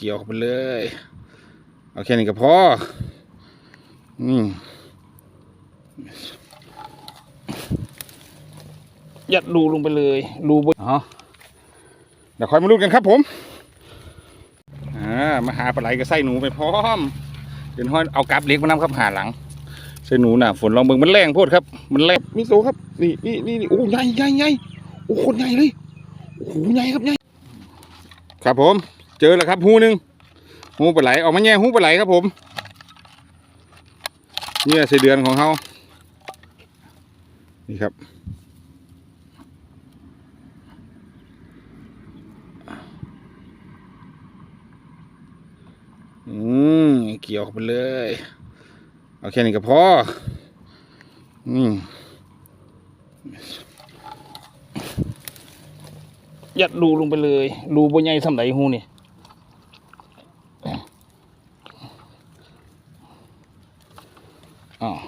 กี่ยวเข้าไปเลยเอาแค่นี้ก็พออืมยัดรูลงไปเลยรูบนอ๋อเดี๋ยวคอยมาลุ้นกันครับผมอ่ามาหาปลาไหลกับไส้หนูไปพร้อมเดี๋ยวห้อยเอากราบเล็กมานำครับหาหลังไส้หนูน่ะฝนลองเบิ่งมันแรงโพดครับ มันแรงมิโซครับนี่นี่นี่นี่โอ้ใหญ่ใหญ่ใหญ่โอ้คนใหญ่เลยโอ้โหใหญ่ครับใหญ่ครับผม เจอแล้วครับหูหนึ่งหูปลาไหลออกมาแง่หูปลาไหลครับผมเนี่ยส่เดือนของเขานี่ครับอืมเกี่ยวไปเลยเอาแค่นี้ก็พออืมยัดรูลงไปเลยรูบนใหญ่สำไหนหูนี่ อ้าว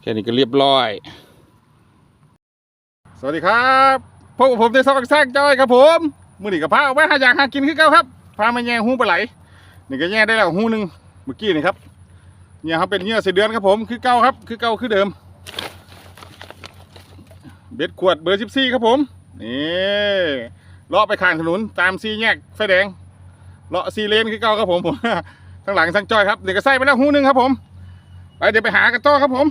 แค่นี้ก็เรียบร้อย สวัสดีครับพบกับผมในซอกแซกจอยครับผมมือหนี่กับพาเอาไว้หาอยากหากินคือเก่าครับพามาแย่หูปลาไหลนี่ก็แย่ได้แล้วหูหนึ่งเมื่อกี้นี่ครับเนี่ยเขาเป็นเหยื่อเสเดือนครับผมคือเก่าครับ คือเก่าคือเดิม เบ็ดขวดเบอร์สิบสี่ครับผมนี่เลาะไปข้างถนนตามซีแยกไฟแดงเลาะซีเลนคือเก่าครับผมผม ทั้งหลังทั้งจอยครับเดี๋ยวก็ใส่ไปแล้วหูหนึ่งครับผมไปเดี๋ยวไปหากันต่อครับผม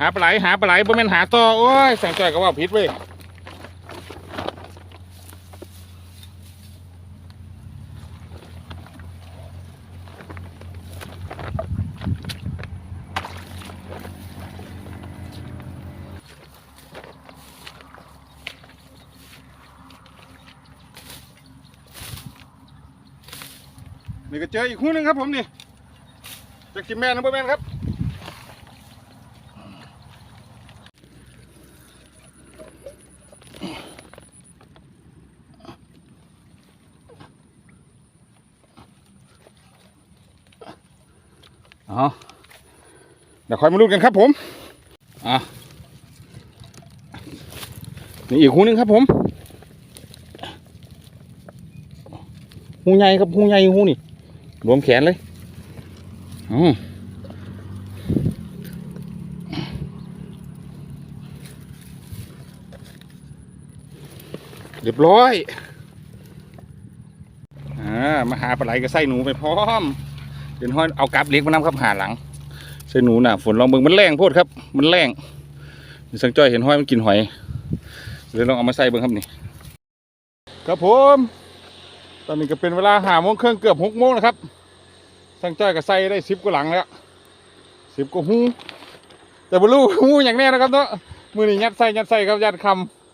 หาปลาไหลหาปลาไหลบ่แม่นหาต่อโอ้ยแสงจอยก็ว่าผิดเว้ย นี่ก็เจออีกคู่หนึ่งครับผมนี่จากจิมแมนนะพ่อแมนครับอ๋อเดี๋ยวคอยมาลุ้นกันครับผม อะ นี่อีกคู่หนึงครับผมหูใหญ่ครับหูใหญ่หูนี่ รวมแขนเลยอ๋อเรียบร้อยอ่ามาหาปลาไหลกับไส้หนูไปพร้อม เดี๋ยวห้อยเอากราบเล็กมานำครับหาหลัง ไส้หนูน่ะฝนลองเบิ่งมันแรงโพดครับ มันแรงนี่สังจ้อยเห็นห้อยมันกินหอยเลยลองเอามาใส่เบิ่งครับนี่ ครับผม ตอนนี้ก็เป็นเวลาหาโมงเครึ่องเกือบหกโมงนะครับ สังจ้อยก็ใส่ได้สิบกว่าหลังแล้วสิบกว่าหูแต่บรรลุหูอย่างแน่นะครับเนาะมือนี้ยัดใส่ยัดใส่ครับยัดค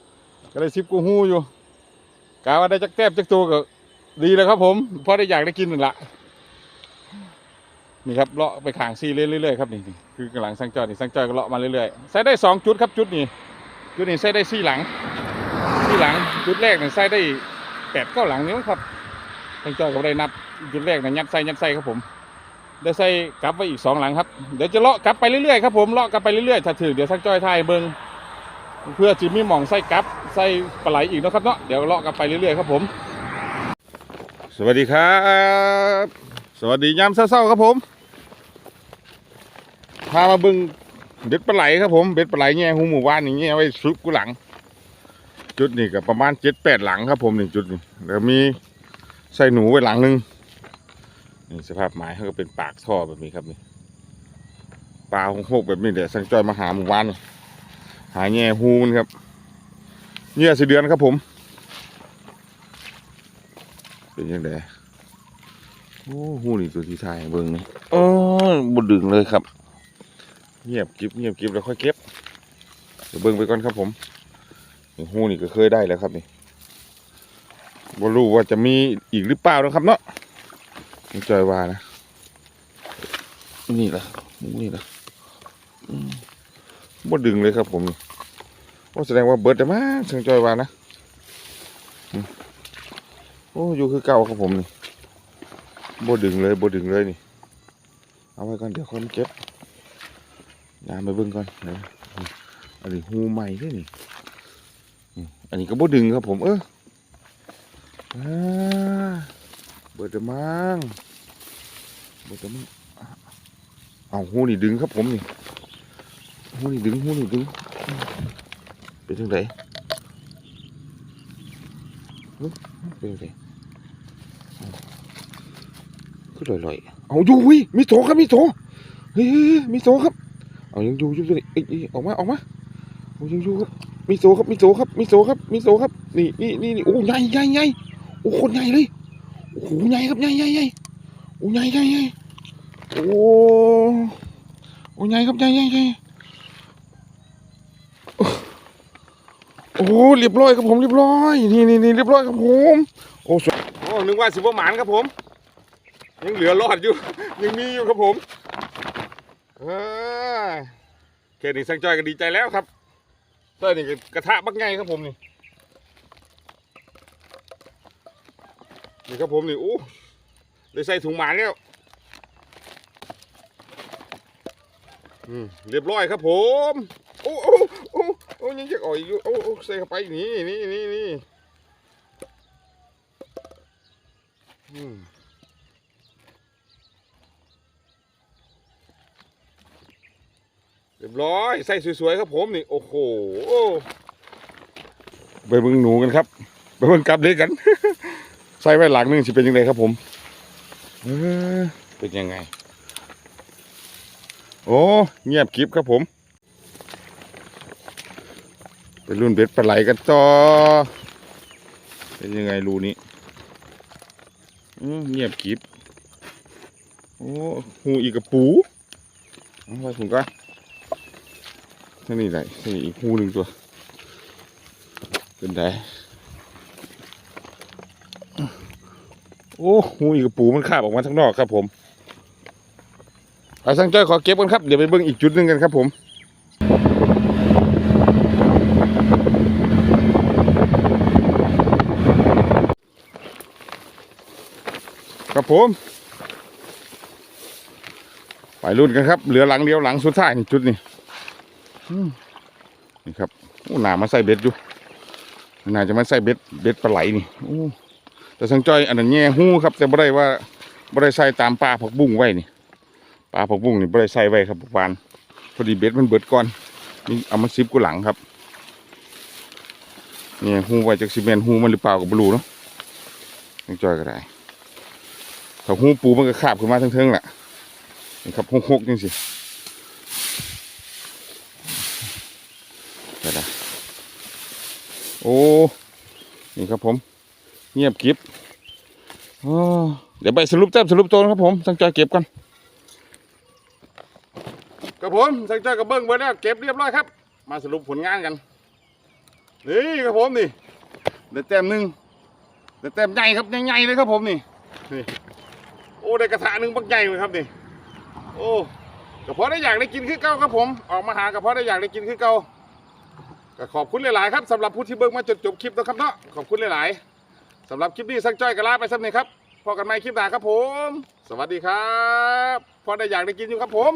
ำก็ได้สิบกว่าหูอยู่กาว่าได้จักแทบจักตัวก็ดีแล้วครับ ผมเพราะได้อยากได้กินนั่นแหละนี่ครับเลาะไปขางซีเรื่อยๆครับนี่คือกำลังสังจอยนี่สังจอยก็เลาะมาเรื่อยๆใส่ได้สองจุดครับจุดนี้จุดนี้ใส่ได้สี่หลังสี่หลังจุดแรกเนี่ยใส่ได้แปดเก้าหลังนี้ครับ สังจอยก็ได้นับจุดแรกนี่ยยัดใส่ยัดใส่ครับผมได้ใส่กลับไปอีกสองหลังครับเดี๋ยวจะเลาะกลับไปเรื่อยๆครับผมเลาะกลับไปเรื่อยๆถ้าถือเดี๋ยวสังจ้อยทายเบิงเพื่อจิมีหม่องใส่กลับใส่ปลาไหลอีกนะครับเนาะเดี๋ยวเลาะกลับไปเรื่อยๆครับผม สวัสดีครับ สวัสดียามเช้าๆครับผมพามาเบึงเบ็ดปลาไหลครับผมเบ็ดปลาไหลแง่หูหมู่บ้านอย่างเงี้ยไว้ซุปกูหลัง จุดนี้ก็ประมาณเจ็ดแปดหลังครับผมหนึ่งจุดนี้แล้วมี ใส่หนูไว้หลังนึงนี่สภาพไม้เขาก็เป็นปากท่อแบบนี้ครับนี่ปลาหงหกแบบนี้เดี๋ยวสังจอยมาหาหมู่บ้านหาแง่หูมันครับเหยื่อสีเดือนครับผมเป็นยังไงโอ้หูนี่ตัวที่ทายเบิ่งนี่โอ้บดดึงเลยครับ เงียบกิบเงียบกิบแล้วค่อยเก็บเดี๋ยวเบิ่งไปก่อนครับผมหูนี่ก็เคยได้แล้วครับนี่ บ่รู้ว่าจะมีอีกหรือเปล่านะครับเนาะไม่จอยว่านะ นี่แหละนี่แหละอืมบ่ดึงเลยครับผมว่าแสดงว่าเบิดแต่มาถึงจอยว่านะโอ้อยู่คือเก่าครับผมนี่บดึงเลยบดึงเลยนี่ เอาไว้ก่อนเดี๋ยวคนเก็บยามไปเบิ่งก่อนเดี๋ยวอันนี้หูใหม่ด้วยนี่อืมอันนี้ก็บดึงครับผมเออ เบิดเดมังเบิดเดมังเอาหูนี่ดึงครับผมนี่หูนี่ดึงหูนี่ดึงเป็นจังไหึเป็นจังไดเอาคือลอยๆเอาอยู่วิมีโถครับมีโถเฮ้ยมีโถครับเอายังอยู่อยู่ตัวนี้เอ้ยออกมาออกมาเอายังอยู่ครับมีโถครับมีโถครับมีโถครับมีโถครับนี่นี่นี่โอ้ใหญ่ใหญ่ใหญ่ โอ้คนใหญ่เลยโอ้โหใหญ่ครับใหญ่ใหญ่ใหญ่โอ้ใหญ่ใหญ่ใหญ่โอ้โอ้ใหญ่ครับใหญ่ใหญ่ใหญ่โอ้โหเรียบร้อยครับผมเรียบร้อยนี่นี่นี่เรียบร้อยครับผมโอ้สวยโอ้นึกว่าสิบหมานครับผม ยังเหลือรอดอยู่ ยังมีอยู่ครับผมเออแค่นี้สังจอยก็ดีใจแล้วครับเต้ยนี่กระทะบักไงครับผมนี่ นี่ครับผมนี่โอ้ได้ใส่ถุงหมาแล้วอืมเรียบร้อยครับผมโอ้โอ้โอ้โอ้ยังจะอ่อยอยู่โอ้โอ้ใส่เข้าไปนี่นี่นี่นี่อืมเรียบร้อยใส่สวยๆครับผมนี่โอ้โหไปเบิ่งหนูกันครับไปเบิ่งกลับเลยกัน ใส่ไว้หลังหนึงสิเป็นยังไงครับผมเออเป็นยังไง โอ้เงียบกริบครับผมไปรุ่นเบ็ดปลาไหลกันต่อ เป็นยังไงรูนี้อืมเงียบกริบโอ้หูอีกกระปูเอาไว้ถุงก่อนนี่นี่ไหนนี่อีกหูหนึ่งตัวเป็นไง โอ้หูอีกปูมันคาบออกมาข้างนอกครับผมไปสังจ้อยขอเก็บกันครับ เดี๋ยวไปเบิ่งอีกจุดหนึ่งกันครับผมครับผม ไปรุ่นกันครับ เหลือหลังเดียวหลังสุดท้ายนี่จุดนี้นี่ครับโอ้หนามาใส่เบ็ดอยู่หนาจะมาใส่เบ็ดเบ็ดปลาไหลนี่โอ้ แต่สังจอยอันนั้นแง่หู้ครับ แต่บ่ได้ว่าบ่ได้ใส่ตามปลาผักบุ้งไว้นี่ปลาผักบุ้งนี่บ่ได้ใส่ไว้ครับปานพอดีเบ็ดมันเบิดก่อนนี่เอามาซิบกูหลังครับแง่หูไว้จากซีเมนหูมันหรือเปล่าก็บ่รู้เนาะสังจอยก็ได้ถ้าหูปูมันก็คาบขึ้นมาทั้งๆแหละนี่ครับหกๆจังสิเดี๋ยวนะโอ้ นี่ครับผม เงียบกิบเดี๋ยวไปสรุปแต้มสรุปตัวนะครับผมสังจอยเก็บกันครับผมสังจอยกับเบิ้งเบิ้งแล้วเก็บเรียบร้อยครับ มาสรุปผลงานกันนี่ครับผมนี่ได้แต้มหนึ่งได้แต้มใหญ่ครับใหญ่ๆเลยครับผมนี่นี่โอ้ได้กระทะหนึ่งบักใหญ่เลยครับนี่โอ้กระเพาะได้อยากได้กินคือเก่าครับผม ออกมาหากระเพาะได้อยากได้กินคือเก่าก็ขอบคุณหลายๆครับสำหรับผู้ที่เบิ่งมาจนจบคลิปนะครับเนาะขอบคุณหลายๆ สำหรับคลิปนี้สักจ้อยกระลาไปสักหนึ่งครับพอกันใหม่คลิปหน้าครับผม สวัสดีครับ พอได้อยากได้กินอยู่ครับผม